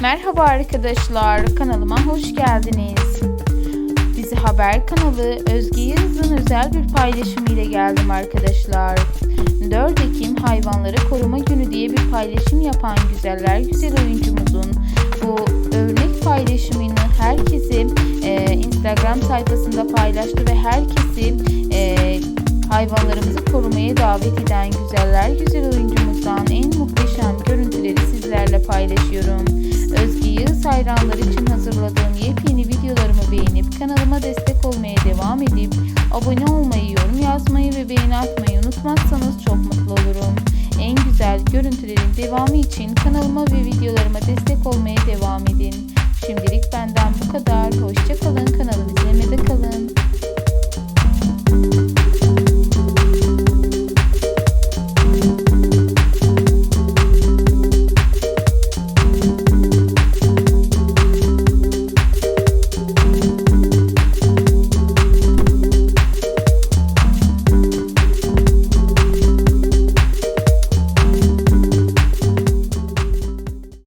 Merhaba arkadaşlar, kanalıma hoş geldiniz. Dizi Haber kanalı Özge Yıldız'ın özel bir paylaşımı ile geldim arkadaşlar. 4 Ekim Hayvanları Koruma Günü diye bir paylaşım yapan güzeller güzel oyuncumuzun bu örnek paylaşımını herkesi e, Instagram sayfasında paylaştı ve herkesi e, hayvanlarımızı korumaya davet eden güzeller güzel oyuncumuzdan en muhteşem görüntüleri sizlerle paylaşıyorum. Hayranlar için hazırladığım yepyeni videolarımı beğenip kanalıma destek olmaya devam edip abone olmayı, yorum yazmayı ve beğeni atmayı unutmazsanız çok mutlu olurum. En güzel görüntülerin devamı için kanalıma ve videolarıma destek olmaya devam